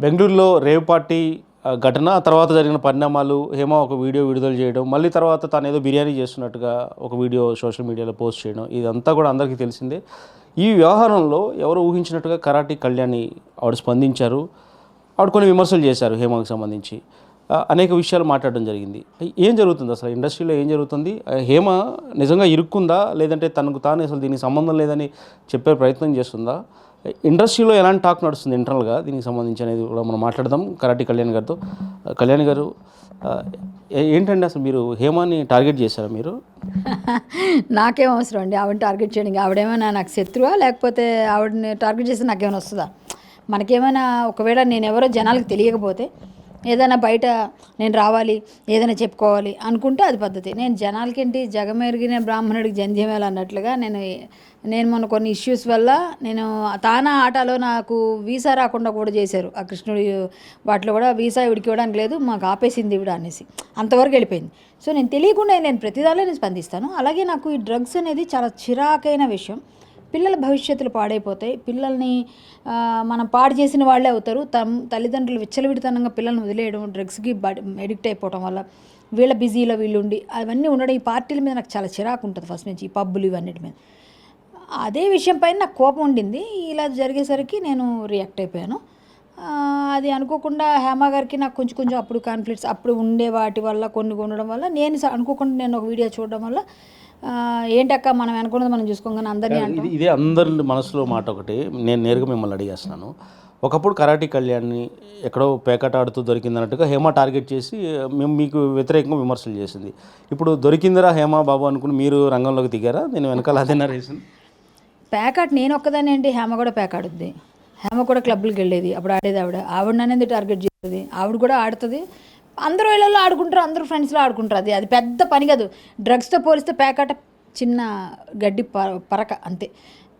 బెంగళూరులో rave party ఆ, ఘటన తర్వాత జరిగిన పరిణామాలు హేమ ఒక వీడియో విడుదల చేయడం మళ్ళీ తర్వాత తను ఏదో బిర్యానీ చేస్తున్నట్టుగా ఒక వీడియో సోషల్ మీడియాలో పోస్ట్ చేయడం ఇదంతా కూడా అందరికీ తెలిసిందే. ఈ వ్యవహారంలో ఎవరు ఊహించినట్టుగా కరాటి కళ్యాణి ఆవిడ స్పందించారు ఆవిడ కొన్ని విమర్శలు చేశారు హేమకు సంబంధించి. అనేక విషయాలు మాట్లాడడం జరిగింది. ఏం జరుగుతుంది అసలు? ఇండస్ట్రీలో ఏం జరుగుతుంది? ఆ, హేమ నిజంగా ఇరుక్కుందా? లేదంటే తనకు తాను అసలు దీనికి సంబంధం లేదని చెప్పే ప్రయత్నం చేస్తుందా? ఇండస్ట్రీలో ఎలాంటి టాక్ నడుస్తుంది ఇంటర్నల్గా? దీనికి సంబంధించి అనేది కూడా మనం మాట్లాడదాం. కరాటి కళ్యాణ్ గారితో. కళ్యాణ్ గారు ఏంటండి అసలు మీరు హేమాని టార్గెట్ చేశారా మీరు? నాకేం అవసరం అండి. ఆవిడని టార్గెట్ చేయడానికి. ఆవిడేమైనా నాకు శత్రువా? లేకపోతే ఆవిడని టార్గెట్ చేస్తే నాకేమైనా వస్తుందా? మనకేమైనా ఒకవేళ నేను ఎవరో జనాలకు తెలియకపోతే ఏదైనా బయట నేను రావాలి ఏదైనా చెప్పుకోవాలి అనుకుంటే అది పద్ధతి. నేను జనాలకేంటి జగమెరిగిన బ్రాహ్మణుడికి జంధ్యమేళ అన్నట్లుగా నేను నేను మొన్న కొన్ని ఇష్యూస్ వల్ల నేను తానా ఆటలో నాకు వీసా రాకుండా కూడా చేశారు. ఆ కృష్ణుడి వాటిలో కూడా వీసా ఇవిడికి ఇవ్వడానికి లేదు మాకు ఆపేసింది ఇవిడ అనేసి. అంతవరకు వెళ్ళిపోయింది. సో నేను తెలియకుండా నేను ప్రతిదాలో నేను స్పందిస్తాను. అలాగే నాకు ఈ డ్రగ్స్ అనేది చాలా చిరాకైన విషయం. పిల్లల భవిష్యత్తులు పాడైపోతాయి. పిల్లల్ని మనం పాడు చేసిన వాళ్ళే అవుతారు. తమ్ తల్లిదండ్రులు విచ్చలవిడితనంగా పిల్లల్ని వదిలేయడం డ్రగ్స్కి ఎడిక్ట్ అయిపోవడం వల్ల వీళ్ళ బిజీలో వీళ్ళు ఉండి అవన్నీ ఉండడం ఈ పార్టీల మీద నాకు చాలా చిరాకు ఉంటుంది ఫస్ట్ నుంచి ఈ పబ్బులు ఇవన్నిటి మీద. అదే విషయం పైన నాకు కోపం ఉండింది. ఇలా జరిగేసరికి నేను రియాక్ట్ అయిపోయాను. అది అనుకోకుండా హేమ గారికి నాకు కొంచెం కొంచెం అప్పుడు కాన్ఫ్లిక్ట్స్ అప్పుడు ఉండే వాటి వల్ల కొన్ని ఉండడం వల్ల నేను స- అనుకోకుండా నేను ఒక వీడియో చూడడం వల్ల ఏంటక్క మనం అనుకున్నది మనం చూసుకోగానే అందరినీ అంటాం. ఇది అందరి మనసులో మాట ఒకటి. నేను నేరుగా మిమ్మల్ని అడిగేస్తున్నాను. ఒకప్పుడు కరాటీ కళ్యాణ్ని ఎక్కడో పేకాట ఆడుతూ దొరికిందన్నట్టుగా హేమ టార్గెట్ చేసి మేము మీకు వ్యతిరేకంగా విమర్శలు చేసింది. ఇప్పుడు దొరికిందిరా హేమ బాబు అనుకుని మీరు రంగంలోకి దిగారా? నేను వెనకాల అదేనా రీజన్ ప్యాకాట్ నేను ఒక్కదాని ఏంటి హేమ కూడా ప్యాకాడుద్ది హేమ కూడా క్లబ్లకు వెళ్ళేది. అప్పుడు ఆడేది ఆవిడ. ఆవిడ అనేది టార్గెట్ చేస్తుంది ఆవిడ కూడా ఆడుతుంది. అందరూ ఇళ్ళల్లో ఆడుకుంటారు అందరూ ఫ్రెండ్స్లో ఆడుకుంటారు. అది అది పెద్ద పని కాదు. డ్రగ్స్తో పోలిస్తే ప్యాకాట చిన్న గడ్డి ప- పరక అంతే.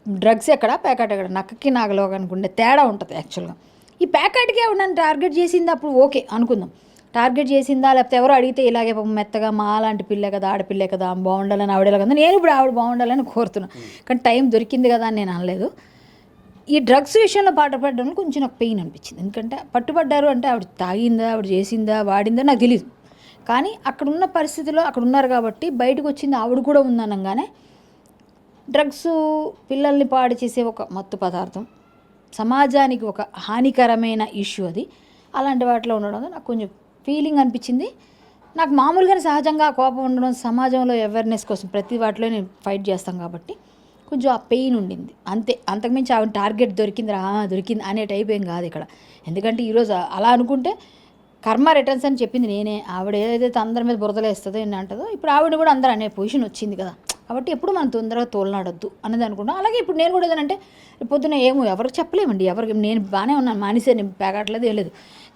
డ్రగ్స్ ఎక్కడ? ప్యాకాట్ ఎక్కడ? నక్కకి నాగలోగానికి ఉండే తేడా ఉంటుంది యాక్చువల్గా ఈ ప్యాకెట్కి నన్ను టార్గెట్ చేసింది? అప్పుడు ఓకే అనుకుందాం. టార్గెట్ చేసిందా? లేకపోతే ఎవరో అడిగితే ఇలాగే పాపం మెత్తగా మా లాంటి పిల్లే కదా ఆడపిల్లే కదా బాగుండాలని ఆవిడ కదా నేను ఇప్పుడు ఆవిడ బాగుండాలని కోరుతున్నాను కానీ టైం దొరికింది కదా అని నేను అనలేదు. ఈ డ్రగ్స్ విషయంలో పాటుపడడం కొంచెం నాకు పెయిన్ అనిపించింది. ఎందుకంటే పట్టుబడ్డారు అంటే ఆవిడ తాగిందా ఆవిడ చేసిందా వాడిందా నాకు తెలియదు కానీ అక్కడ ఉన్న పరిస్థితిలో అక్కడ ఉన్నారు కాబట్టి బయటకు వచ్చింది ఆవిడ కూడా ఉందనగానే డ్రగ్స్ పిల్లల్ని పాడు చేసే ఒక మత్తు పదార్థం సమాజానికి ఒక హానికరమైన ఇష్యూ అది. అలాంటి వాటిలో ఉండడం నాకు కొంచెం ఫీలింగ్ అనిపించింది. నాకు మామూలుగానే సహజంగా కోపం ఉండడం సమాజంలో అవేర్నెస్ కోసం ప్రతి వాటిలో నేను ఫైట్ చేస్తాం కాబట్టి కొంచెం ఆ పెయిన్ ఉండింది. అంతే అంతకుమించి ఆవిడ టార్గెట్ దొరికిందిరా దొరికింది అనే టైప్ ఏం కాదు ఇక్కడ. ఎందుకంటే ఈరోజు అలా అనుకుంటే కర్మ రిటర్న్స్ అని చెప్పింది నేనే. ఆవిడ ఏదైతే అందరి మీద బురదలేస్తుందో ఏంటి అంటుందో ఇప్పుడు ఆవిడ కూడా అందరూ అనే పొజిషన్ వచ్చింది కదా. కాబట్టి ఎప్పుడు మనం తొందరగా తోలనాడొద్దు అనేది అనుకున్నాం అలాగే ఇప్పుడు నేను కూడా ఏదంటే పొద్దున ఏమో ఎవరికి చెప్పలేమండి. ఎవరికి నేను బాగానే ఉన్నాను మానేసే నేను పేగట్లేదు ఏం లేదు.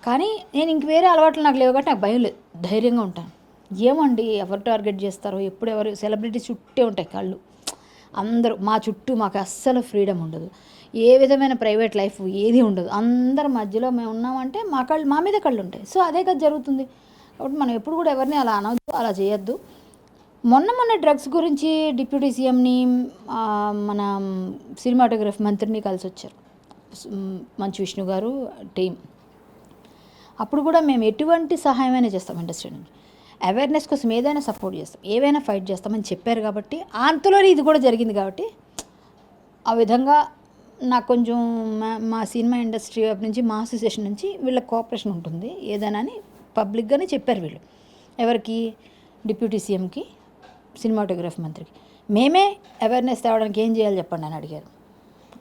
కానీ నేను ఇంక వేరే అలవాట్లు నాకు లేవు కాబట్టి నాకు భయం లేదు. ధైర్యంగా ఉంటాను. ఏమండి ఎవరు టార్గెట్ చేస్తారో ఎప్పుడు ఎవరు సెలబ్రిటీస్ చుట్టే ఉంటాయి కళ్ళు. అందరూ మా చుట్టూ మాకు అస్సలు ఫ్రీడమ్ ఉండదు. ఏ విధమైన ప్రైవేట్ లైఫ్ ఏది ఉండదు. అందరి మధ్యలో మేము ఉన్నామంటే మా కళ్ళు మా మీద కళ్ళు ఉంటాయి సో అదే కదా జరుగుతుంది. కాబట్టి మనం ఎప్పుడు కూడా ఎవరిని అలా అనవద్దు అలా చేయొద్దు. మొన్న మొన్న డ్రగ్స్ గురించి డిప్యూటీ సీఎంని మన సినిమాటోగ్రఫీ మంత్రిని కలిసి వచ్చారు మంచు విష్ణు గారు టీం అప్పుడు కూడా మేము ఎటువంటి సహాయమైనా చేస్తాం ఇండస్ట్రీ నుంచి. అవేర్నెస్ కోసం ఏదైనా సపోర్ట్ చేస్తాం. ఏవైనా ఫైట్ చేస్తామని చెప్పారు కాబట్టి అంతలోనే ఇది కూడా జరిగింది కాబట్టి ఆ విధంగా నాకు కొంచెం మా మా సినిమా ఇండస్ట్రీ వైపు నుంచి మా అసోసియేషన్ నుంచి వీళ్ళ కోఆపరేషన్ ఉంటుంది. ఏదైనా అని పబ్లిక్గానే చెప్పారు వీళ్ళు. ఎవరికి? డిప్యూటీ సీఎంకి సినిమాటోగ్రఫీ మంత్రికి. మేమే అవేర్నెస్ తేవడానికి ఏం చేయాలి చెప్పండి అని అడిగారు.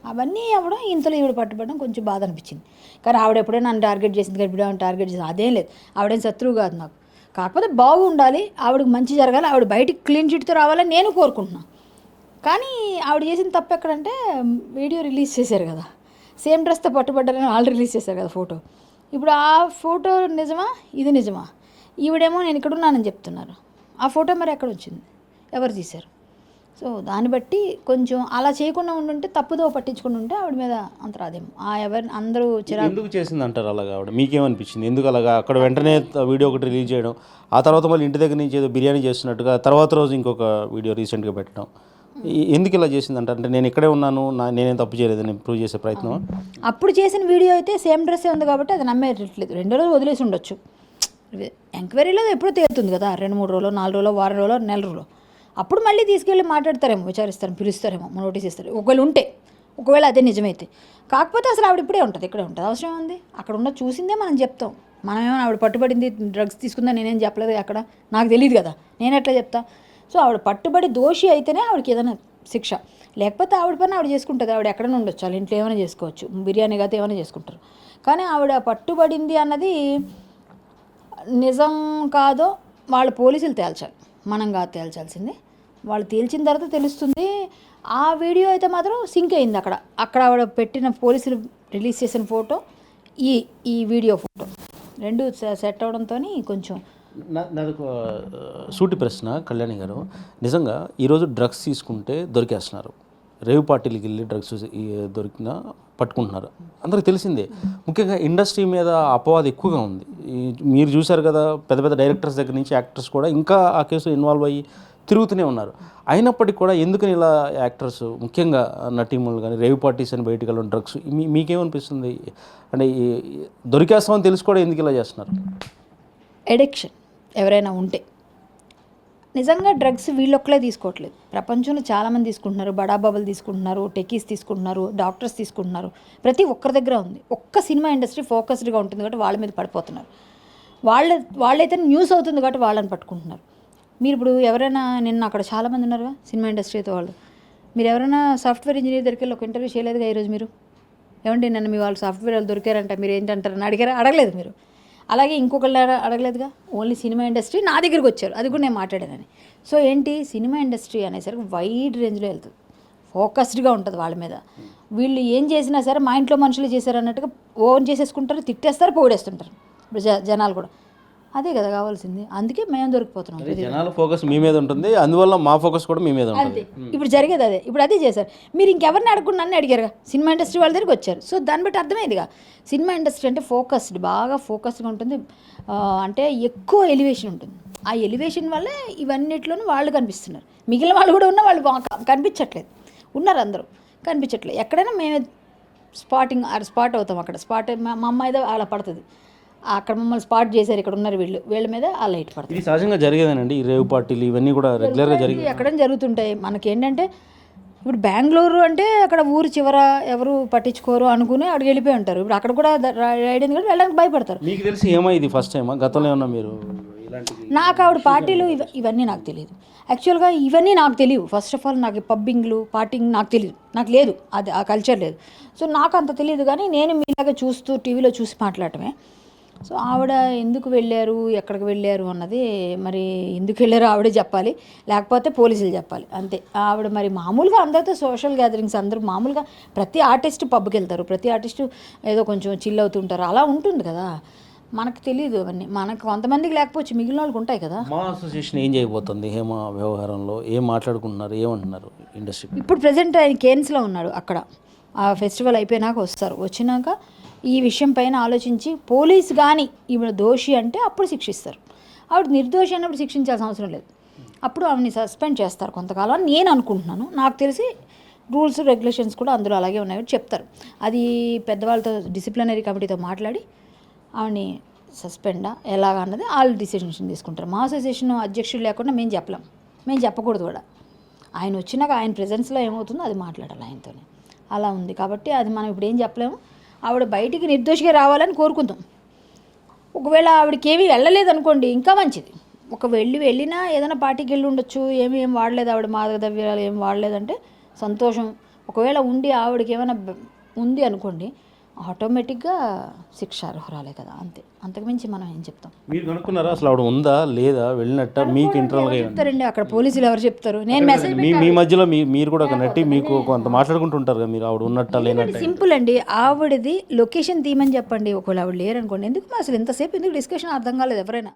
అవన్నీ అవ్వడం ఇంతలో ఈవిడ పట్టుబడడం కొంచెం బాధ అనిపించింది. కానీ ఆవిడ ఎప్పుడైనా నన్ను టార్గెట్ చేసింది కానీ ఇప్పుడు టార్గెట్ చేసింది అదేం లేదు. ఆవిడేం శత్రువు కాదు నాకు. కాకపోతే బాగుండాలి ఆవిడకి మంచి జరగాలి ఆవిడ బయటికి క్లీన్ చిట్తో రావాలని నేను కోరుకుంటున్నాను కానీ ఆవిడ చేసిన తప్పు ఎక్కడంటే వీడియో రిలీజ్ చేశారు కదా. సేమ్ డ్రెస్తో పట్టుబడ్డారని వాళ్ళు రిలీజ్ చేశారు కదా ఫోటో ఇప్పుడు ఆ ఫోటో నిజమా? ఇది నిజమా? ఈవిడేమో నేను ఇక్కడ ఉన్నానని చెప్తున్నారు. ఆ ఫోటో మరి ఎక్కడ వచ్చింది? ఎవరు తీశారు? సో దాన్ని బట్టి కొంచెం అలా చేయకుండా ఉండుంటే తప్పుదో పట్టించుకుని ఉంటే ఆవిడ మీద అంత రాదేమో. ఆ ఎవరి అందరూ ఎందుకు చేసింది అంటారు అలాగా ఆవిడ? మీకేమనిపించింది? ఎందుకు అలాగా? అక్కడ వెంటనే వీడియో ఒకటి రిలీజ్ చేయడం ఆ తర్వాత మళ్ళీ ఇంటి దగ్గర నుంచి ఏదో బిర్యానీ చేస్తున్నట్టుగా తర్వాత రోజు ఇంకొక వీడియో రీసెంట్గా పెట్టడం. ఎందుకు ఇలా చేసిందంట అంటే నేను ఇక్కడే ఉన్నాను నా నేనేం తప్పు చేయలేదని ప్రూవ్ చేసే ప్రయత్నం? అప్పుడు చేసిన వీడియో అయితే సేమ్ డ్రెస్సే ఉంది కాబట్టి అది నమ్మేటట్లేదు. రెండో రోజు వదిలేసి ఉండొచ్చు. ఎంక్వైరీలో ఎప్పుడూ తేలుతుంది కదా రెండు మూడు రోజులు నాలుగు రోజులు వారం రోజులు నెల రోజులు. అప్పుడు మళ్ళీ తీసుకెళ్ళి మాట్లాడతారేమో విచారిస్తారు పిలుస్తారేమో నోటీస్ ఇస్తారు. ఒకవేళ ఉంటే ఒకవేళ అదే నిజమైతే. కాకపోతే అసలు ఆవిడ ఇప్పుడే ఉంటుంది ఇక్కడే ఉంటుంది. అవసరం ఉంది అక్కడ ఉన్న చూసిందే మనం చెప్తాం. మనం ఏమైనా ఆవిడ పట్టుబడింది డ్రగ్స్ తీసుకుందా నేనేం చెప్పలేదు అక్కడ. నాకు తెలియదు కదా నేను ఎట్లా చెప్తా? సో ఆవిడ పట్టుబడి దోషి అయితేనే ఆవిడకి ఏదైనా శిక్ష. లేకపోతే ఆవిడ పని ఆవిడ చేసుకుంటుంది. ఆవిడ ఎక్కడైనా ఉండొచ్చు వాళ్ళ ఇంట్లో ఏమైనా చేసుకోవచ్చు. బిర్యానీ కాదు ఏమైనా చేసుకుంటారు. కానీ ఆవిడ పట్టుబడింది అన్నది నిజం కాదో వాళ్ళ పోలీసులు తేల్చాలి. మనం కాదు తేల్చాల్సింది. వాళ్ళు తేల్చిన తర్వాత తెలుస్తుంది ఆ వీడియో అయితే మాత్రం సింక్ అయింది అక్కడ. అక్కడ ఆవిడ పెట్టిన పోలీసులు రిలీజ్ చేసిన ఫోటో ఈ ఈ వీడియో ఫోటో. రెండు సెట్ అవడంతో కొంచెం నాకు నాది ఒక సూటి ప్రశ్న కళ్యాణి గారు. నిజంగా ఈరోజు డ్రగ్స్ తీసుకుంటే దొరికేస్తున్నారు. రేవ్ పార్టీలకి వెళ్ళి డ్రగ్స్ ఈ దొరికినా పట్టుకుంటున్నారు. అందరికి తెలిసిందే. ముఖ్యంగా ఇండస్ట్రీ మీద అపవాదం ఎక్కువగా ఉంది. మీరు చూశారు కదా పెద్ద పెద్ద డైరెక్టర్స్ దగ్గర నుంచి యాక్టర్స్ కూడా ఇంకా ఆ కేసు ఇన్వాల్వ్ అయ్యి తిరుగుతూనే ఉన్నారు. అయినప్పటికీ కూడా ఎందుకని ఇలా యాక్టర్స్ ముఖ్యంగా నటీములు కానీ రేవ్ పార్టీస్ అని బయటకు వెళ్ళడం డ్రగ్స్ మీ మీకేమనిపిస్తుంది? అంటే దొరికేస్తామని తెలుసుకోవడం కూడా ఎందుకు ఇలా చేస్తున్నారు? ఎడిక్షన్ ఎవరైనా ఉంటే. నిజంగా డ్రగ్స్ వీళ్ళొక్కలే తీసుకోవట్లేదు. ప్రపంచంలో చాలామంది తీసుకుంటున్నారు. బడాబాబులు తీసుకుంటున్నారు టెకీస్ తీసుకుంటున్నారు డాక్టర్స్ తీసుకుంటున్నారు. ప్రతి ఒక్కరి దగ్గర ఉంది. ఒక్క సినిమా ఇండస్ట్రీ ఫోకస్డ్గా ఉంటుంది కాబట్టి వాళ్ళ మీద పడిపోతున్నారు. వాళ్ళ వాళ్ళైతే న్యూస్ అవుతుంది కాబట్టి వాళ్ళని పట్టుకుంటున్నారు. మీరు ఇప్పుడు ఎవరైనా నిన్న అక్కడ చాలామంది ఉన్నారు సినిమా ఇండస్ట్రీతో వాళ్ళు. మీరు ఎవరైనా సాఫ్ట్వేర్ ఇంజనీర్ దగ్గరికి వెళ్ళి ఒక ఇంటర్వ్యూ చేయలేదుగా ఈరోజు మీరు? ఏమండి నన్ను మీ వాళ్ళు సాఫ్ట్వేర్ వాళ్ళు దొరికారంట మీరు ఏంటంటారని అడిగారా? అడగలేదు మీరు. అలాగే ఇంకొకళ్ళు అడగలేదుగా? ఓన్లీ సినిమా ఇండస్ట్రీ నా దగ్గరికి వచ్చారు. అది కూడా నేను మాట్లాడానని సో ఏంటి? సినిమా ఇండస్ట్రీ అనేసరికి వైడ్ రేంజ్లో వెళ్తుంది. ఫోకస్డ్గా ఉంటుంది వాళ్ళ మీద. వీళ్ళు ఏం చేసినా సరే మా ఇంట్లో మనుషులు చేశారు అన్నట్టుగా ఓన్ చేసేసుకుంటారు తిట్టేస్తారు పోడేస్తుంటారు ఇప్పుడు జ- జనాలు కూడా. అదే కదా కావాల్సింది. అందుకే మేము దొరికిపోతున్నాం జనాల ఫోకస్ మీ మీద ఉంటుంది అందువల్ల మా ఫోకస్ కూడా మీ మీద ఉంటుంది. ఇప్పుడు జరిగేది అదే. ఇప్పుడు అదే చేశారు. మీరు ఇంకెవరిని అడగకుండా నన్ను అడిగారుగా? సినిమా ఇండస్ట్రీ వాళ్ళ దగ్గరికి వచ్చారు. సో దాన్ని బట్టి అర్థమైందిగా. సినిమా ఇండస్ట్రీ అంటే ఫోకస్డ్ బాగా ఫోకస్డ్గా ఉంటుంది. అంటే ఎక్కువ ఎలివేషన్ ఉంటుంది. ఆ ఎలివేషన్ వల్ల ఇవన్నిట్లోనూ వాళ్ళు కనిపిస్తున్నారు. మిగిలిన వాళ్ళు కూడా ఉన్న వాళ్ళు కనిపించట్లేదు. ఉన్నారు అందరూ. కనిపించట్లేదు. ఎక్కడైనా మేమే స్పాటింగ్ స్పాట్ అవుతాం అక్కడ. స్పాట్ మా మా అమ్మాయి అలా పడుతుంది. అక్కడ మమ్మల్ని స్పాట్ చేశారు ఇక్కడ ఉన్నారు వీళ్ళు. వీళ్ళ మీద ఆ లైట్ పడుతుంది. ఇది సహజంగా జరిగేదేనండి ఈ రేవ్ పార్టీలు ఇవన్నీ కూడా రెగ్యులర్గా జరిగి ఎక్కడ జరుగుతుంటాయి. మనకేంటంటే ఇప్పుడు బెంగళూరు అంటే అక్కడ ఊరు చివర ఎవరు పట్టించుకోరు అనుకుని అక్కడికి వెళ్ళిపోయి ఉంటారు. ఇప్పుడు అక్కడ కూడా రైడింగ్ కూడా వెళ్ళడానికి భయపడతారు. మీకు తెలిసి ఏమో ఇది ఫస్ట్ టైమా గతంలో ఏమన్నా మీరు నాకు ఆవిడ పార్టీలు ఇవ ఇవన్నీ నాకు తెలియదు. యాక్చువల్గా ఇవన్నీ నాకు తెలియదు ఫస్ట్ ఆఫ్ ఆల్ నాకు పబ్బింగ్లు పార్టింగ్ నాకు తెలియదు. నాకు లేదు. అది ఆ కల్చర్ లేదు. సో నాకు అంత తెలియదు కానీ నేను మీలాగా చూస్తూ టీవీలో చూసి మాట్లాడటమే. సో ఆవిడ ఎందుకు వెళ్ళారు ఎక్కడికి వెళ్ళారు అన్నది మరి ఎందుకు వెళ్ళారో ఆవిడే చెప్పాలి. లేకపోతే పోలీసులు చెప్పాలి. అంతే. ఆవిడ మరి మామూలుగా అందరితో సోషల్ గ్యాదరింగ్స్ అందరూ మామూలుగా ప్రతి ఆర్టిస్ట్ పబ్కి వెళ్తారు. ప్రతి ఆర్టిస్టు ఏదో కొంచెం చిల్ అవుతుంటారు. అలా ఉంటుంది కదా. మనకు తెలియదు అవన్నీ. మనకు కొంతమందికి లేకపోవచ్చు. మిగిలిన వాళ్ళకి ఉంటాయి కదా. మా అసోసియేషన్ ఏం చేయబోతుంది? హేమ వ్యవహారంలో ఏం మాట్లాడుకుంటున్నారు? ఏమంటున్నారు ఇండస్ట్రీ ఇప్పుడు ప్రజెంట్ ఆయన కేన్స్లో ఉన్నాడు అక్కడ. ఆ ఫెస్టివల్ అయిపోయినాక వస్తారు. వచ్చినాక ఈ విషయం పైన ఆలోచించి పోలీస్ కానీ ఈవిడ దోషి అంటే అప్పుడు శిక్షిస్తారు. ఆవిడ నిర్దోషి అన్నప్పుడు శిక్షించాల్సిన అవసరం లేదు. అప్పుడు ఆవిడని సస్పెండ్ చేస్తారు కొంతకాలం అని నేను అనుకుంటున్నాను. నాకు తెలిసి రూల్స్ రెగ్యులేషన్స్ కూడా అందులో అలాగే ఉన్నాయని చెప్తారు. అది పెద్దవాళ్ళతో డిసిప్లినరీ కమిటీతో మాట్లాడి ఆవిడని సస్పెండా? ఎలాగా అన్నది వాళ్ళు డిసిషన్ తీసుకుంటారు. మా అసోసియేషన్ అధ్యక్షుడు లేకుండా మేము చెప్పలేం. మేము చెప్పకూడదు కూడా. ఆయన వచ్చినాక ఆయన ప్రెజెన్స్లో ఏమవుతుందో అది మాట్లాడాలి ఆయనతోనే. అలా ఉంది. కాబట్టి అది మనం ఇప్పుడు ఏం చెప్పలేము. ఆవిడ బయటికి నిర్దోషిగా రావాలని కోరుకుందాం. ఒకవేళ ఆవిడకి ఏమీ వెళ్ళలేదు అనుకోండి ఇంకా మంచిది. ఒక వెళ్ళి వెళ్ళినా ఏదైనా పార్టీకి వెళ్ళి ఉండొచ్చు. ఏమి ఏం వాడలేదు ఆవిడ మాదక ద్రవ్యాలు ఏం వాడలేదంటే సంతోషం. ఒకవేళ ఉండి ఆవిడకి ఏమైనా ఉంది అనుకోండి ఆటోమేటిక్గా శిక్ష అర్హురాలే కదా అంతే. అంతకుమించి మనం ఏం చెప్తాం? మీరు కనుక్కున్నారా? అసలు ఆవిడ ఉందా? లేదా? వెళ్ళినట్ట? మీకు ఇంటర్నల్గా చెప్తారండి? అక్కడ పోలీసులు ఎవరు చెప్తారు? నేను మెసేజ్ మీ మీ మధ్యలో మీ మీరు కూడా ఒక నటి మీకు కొంత మాట్లాడుకుంటుంటారు కదా మీరు ఆవిడ ఉన్నట్ట లేనట్ట? సింపుల్ అండి. ఆవిడది లొకేషన్ తీయమని చెప్పండి. ఒకవేళ ఆవిడ లేరనుకోండి ఎందుకు మా అసలు ఇంతసేపు ఎందుకు డిస్కషన్ అర్థం కాలేదు ఎవరైనా?